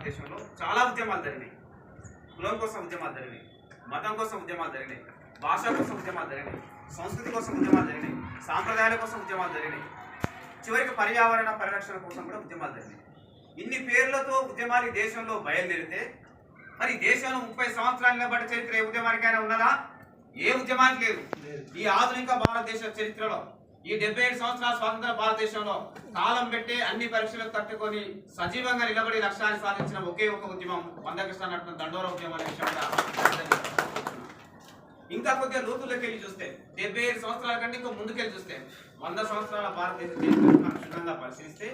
భారతదేశంలో చాలా ఉద్యమాలు జరిగినాయి. కులం కోసం ఉద్యమాలు జరిగినాయి. మతం కోసం ఉద్యమాలు జరిగినాయి. భాష కోసం ఉద్యమాలు జరిగినాయి. సంస్కృతి కోసం ఉద్యమాలు జరిగినాయి. సాంప్రదాయాల కోసం ఉద్యమాలు జరిగినాయి. చివరికి పర్యావరణ పరిరక్షణ కోసం కూడా ఉద్యమాలు జరిగినాయి. ఇన్ని పేర్లతో ఉద్యమాలు ఈ దేశంలో బయలుదేరితే మరి దేశంలో ముప్పై సంవత్సరాల నిలబడి చరిత్ర ఏ ఉద్యమానికైనా ఉన్నదా? ఏ ఉద్యమానికి లేదు. ఈ ఆధునిక భారతదేశ చరిత్రలో ఈ డెబ్బై ఏడు సంవత్సరాల స్వాతంత్ర భారతదేశంలో కాలం పెట్టి అన్ని పరీక్షలకు తట్టుకొని సజీవంగా నిలబడి లక్ష్యాన్ని సాధించిన ఒకే ఒక ఉద్యమం వందకృష్ణ నడుపుతున్న దండోర ఉద్యమం అనే విషయం ఇంకా కొద్దిగా లోతుల్లోకి వెళ్ళి చూస్తే డెబ్బై ఏడు సంవత్సరాల కంటే ఇంకా ముందుకెళ్ళి చూస్తే వంద సంవత్సరాల భారతదేశ చరిత్రను మనం క్షుణ్ణంగా పరిశీలిస్తే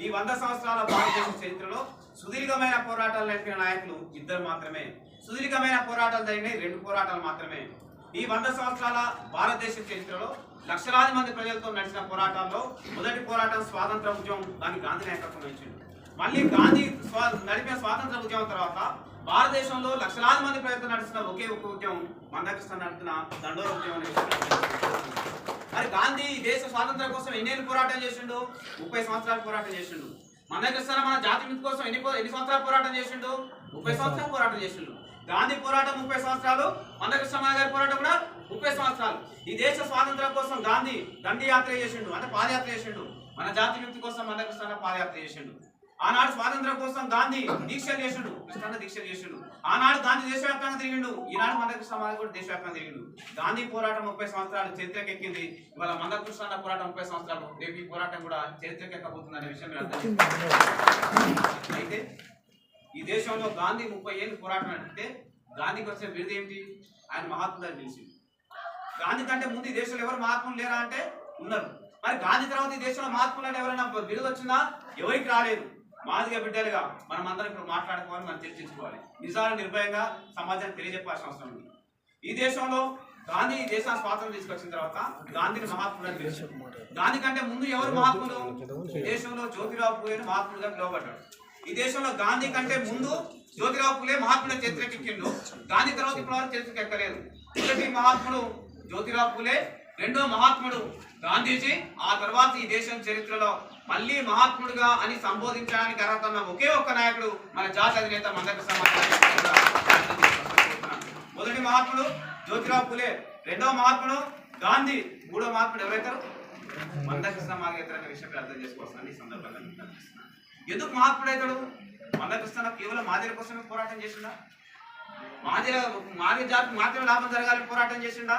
ఈ వంద సంవత్సరాల భారతదేశ చరిత్రలో సుదీర్ఘమైన పోరాటాలు నడిపిన నాయకులు ఇద్దరు మాత్రమే. సుదీర్ఘమైన పోరాటాలు జరిగినాయి రెండు పోరాటాలు మాత్రమే. ఈ వంద సంవత్సరాల భారతదేశ చరిత్రలో లక్షలాది మంది ప్రజలతో నడిచిన పోరాటాల్లో మొదటి పోరాటం స్వాతంత్ర ఉద్యమం దాన్ని గాంధీ నాయకత్వం వహించింది మళ్ళీ గాంధీ స్వా నడిపిన స్వాతంత్ర ఉద్యమం తర్వాత భారతదేశంలో లక్షలాది మంది ప్రజలతో నడిచిన ఒకే ఒక ఉద్యమం మందకృష్ణ నడుపుతున్న దండోర ఉద్యమం మరి గాంధీ ఈ దేశ స్వాతంత్రం కోసం ఎన్నేళ్ళు పోరాటం చేసిండు? ముప్పై సంవత్సరాలు పోరాటం చేసిండు. మందకృష్ణ మన జాతి మిత్తి కోసం ఎన్ని ఎన్ని సంవత్సరాలు పోరాటం చేసిండు? ముప్పై సంవత్సరాలు పోరాటం చేసిండు. గాంధీ పోరాటం ముప్పై సంవత్సరాలు మందకృష్ణ గారి పోరాటం కూడా ముప్పై సంవత్సరాలు. ఈ దేశ స్వాతంత్రం కోసం గాంధీ దండి యాత్ర చేసిండు అంటే పాదయాత్ర చేసిండు. మన జాతి విముక్తి కోసం మందకృష్ణ పాదయాత్ర చేసిండు. ఆనాడు స్వాతంత్రం కోసం గాంధీ దీక్షలు చేసిండు కృష్ణ దీక్షలు చేసిండు. ఆనాడు గాంధీ దేశవ్యాప్తంగా తిరిగిండు ఈనాడు మందకృష్ణ కూడా దేశవ్యాప్తంగా తిరిగిండు. గాంధీ పోరాటం ముప్పై సంవత్సరాలు చరిత్రకి ఎక్కింది ఇవాళ మందకృష్ణ పోరాటం ముప్పై సంవత్సరాలు రేపు ఈ పోరాటం కూడా చరిత్రకి ఎక్కబోతుంది అనే విషయం మీరు అర్థం చేసుకోవాలి. అయితే ఈ దేశంలో గాంధీ ముప్పై ఏళ్ళు పోరాటం అంటే గాంధీకి వచ్చిన బిరుదు ఏమిటి ఆయన మహాత్ములని పిలిచింది గాంధీ కంటే ముందు ఈ దేశంలో ఎవరు మహాత్ములు లేరా అంటే ఉన్నారు. మరి గాంధీ తర్వాత ఈ దేశంలో మహాత్ములని అంటే ఎవరైనా బిరుదు వచ్చిందా? ఎవరికి రాలేదు. మాదిగా బిడ్డలుగా మనం అందరం ఇప్పుడు మాట్లాడుకోవాలి మనం చర్చించుకోవాలి. నిజాలు నిర్భయంగా సమాజానికి తెలియజెప్పాల్సిన అవసరం ఉంది. ఈ దేశంలో గాంధీ ఈ దేశాన్ని స్వాతంత్రం తీసుకొచ్చిన తర్వాత గాంధీని మహాత్ముడు అని పిలిచారు. గాంధీ కంటే ముందు ఎవరు మహాత్ములు? ఈ దేశంలో జ్యోతిరావు పూయని మహాత్ముడుగా పిలువబడ్డాడు. ఈ దేశంలో గాంధీ కంటే ముందు జ్యోతిరావు పులే మహాత్ముడు చరిత్రకెక్కిండు గాంధీ తర్వాత ఇప్పుడు చరిత్రకి ఎక్కలేదు. మొదటి మహాత్ముడు జ్యోతిరావు పులే రెండో మహాత్ముడు గాంధీజీ ఆ తర్వాత ఈ దేశం చరిత్రలో మళ్ళీ మహాత్ముడుగా అని సంబోధించడానికి అర్హత ఉన్న ఒకే ఒక్క నాయకుడు మన జాతి అధినేత మందక సమాజం. మొదటి మహాత్ముడు జ్యోతిరావు పులే రెండో మహాత్ముడు గాంధీ మూడో మహాత్ముడు ఎవరైతారు? మందకృష్ణ మార్గేతర అనే విషయం అర్థం చేసుకోవాల్సిన ఈ సందర్భంగా ఎందుకు మహాత్ముడు అవుతాడు? మందకృష్ణ కేవలం మాదిరి కోసమే పోరాటం చేసిండా? మాదిర మాదిరి జాతి మాత్రమే లాభం జరగాలని పోరాటం చేసిండా?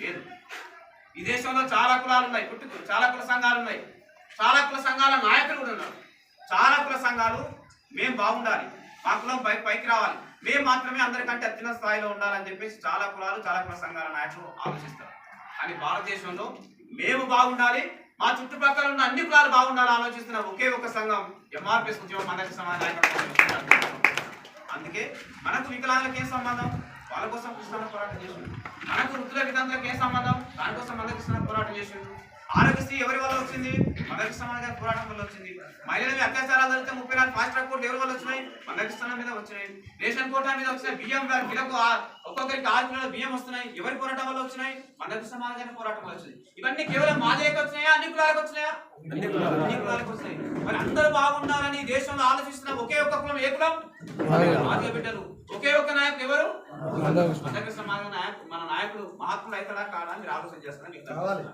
లేదు. ఈ దేశంలో చాలా కులాలు ఉన్నాయి పుట్టుకు చాలా కుల సంఘాలు ఉన్నాయి చాలా కుల సంఘాల నాయకులు కూడా ఉన్నారు. చాలా కుల సంఘాలు మేము బాగుండాలి మా కులం పై పైకి రావాలి. మేము మాత్రమే అందరికంటే అత్యున్న స్థాయిలో ఉండాలని చెప్పేసి చాలా కులాలు చాలా కుల సంఘాల నాయకులు ఆలోచిస్తారు. కానీ భారతదేశంలో మేము బాగుండాలి మా చుట్టుపక్కల ఉన్న అన్ని కులాలు బాగుండాలని ఆలోచిస్తున్న ఒకే ఒక సంఘం ఎంఆర్పిఎస్ ఉద్యమం మనకి సమాధానం అందుకే మనకు వికలాంగులకు ఏం సంబంధం? వాళ్ళ కోసం కృష్ణ పోరాటం చేసిండు. మనకు వృద్ధుల వితంతులకు ఏం సంబంధం? దానికోసం మన కృష్ణ పోరాటం చేసిండు. ఆరోగ్యశ్రీ ఎవరి వల్ల వచ్చింది? మన కృష్ణ గారి పోరాటం వల్ల వచ్చింది. మహిళల మీద అత్యాచారాలు జరిగితే ముప్పై నాలుగు ఫాస్ట్ ట్రాక్ కోర్టు ఎవరి వల్ల వచ్చినాయి? మన కృష్ణ మీద వచ్చినాయి. రేషన్ కోటా మీద వచ్చినాయి బియ్యం గారి కిలకు ఒక్కొక్కరికి ఆరు కిలోల బియ్యం వస్తున్నాయి. ఎవరి పోరాటం వల్ల వచ్చినాయి? మన కృష్ణ గారి పోరాటం వల్ల వచ్చింది. ఇవన్నీ కేవలం మాదిరికి వచ్చినాయా? అన్ని కులాలకు వచ్చినాయా? అన్ని కులాలకు. వచ్చినాయి మరి అందరూ బాగుండాలని దేశంలో ఆలోచిస్తున్న ఒకే ఒక్క కులం ఏ కులం? మాదిగ బిడ్డలు. ఒకే ఒక్క నాయకుడు ఎవరు? మందకృష్ణ మన నాయకుడు మహాత్ముడు అవుతాడా కాడా మీరు ఆలోచన చేస్తారా?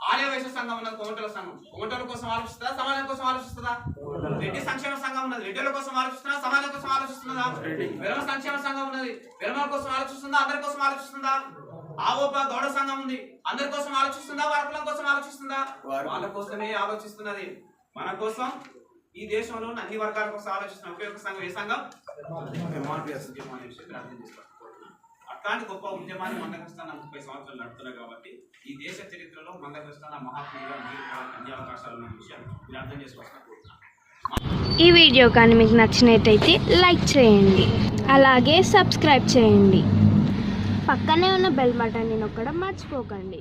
ఆర్య వైశ్య సంఘం ఉన్నది కోమటల సంఘం. కోమటల కోసం ఆలోచిస్తుందా? సమాజం కోసం ఆలోచిస్తుందా? రెడ్డి సంక్షేమ సంఘం ఉన్నది. రెడ్డిల కోసం ఆలోచిస్తుందా? సమాజం కోసం ఆలోచిస్తుందా? విరమ సంక్షేమ సంఘం ఉన్నది. విరమల కోసం ఆలోచిస్తుందా? అందరి కోసం ఆలోచిస్తుందా? ఆవోప గౌడ సంఘం ఉంది. అందరి కోసం ఆలోచిస్తుందా? వారకులం కోసం ఆలోచిస్తుందా? వాళ్ళ కోసమే ఆలోచిస్తున్నది. మన కోసం ఈ దేశంలో అన్ని వర్గాల కోసం ఆలోచిస్తున్న ఒకే ఒక సంఘం. ఏ సంఘం? MRPS ఉద్యమం అనే అట్లాంటి గొప్ప ఉద్యమాన్ని మందకృష్ణ ముప్పై సంవత్సరాలు నడుపుతున్నారు కాబట్టి ఈ దేశ చరిత్రలో మందకృష్ణ మహాత్ములుగా అన్ని అవకాశాలు ఉన్న విషయం మీరు అర్థం చేసుకోవాల్సిన ఈ వీడియో కానీ మీకు నచ్చినట్టయితే లైక్ చేయండి. అలాగే సబ్స్క్రైబ్ చేయండి. పక్కనే ఉన్న బెల్ బటన్ని నొక్కడం మర్చిపోకండి.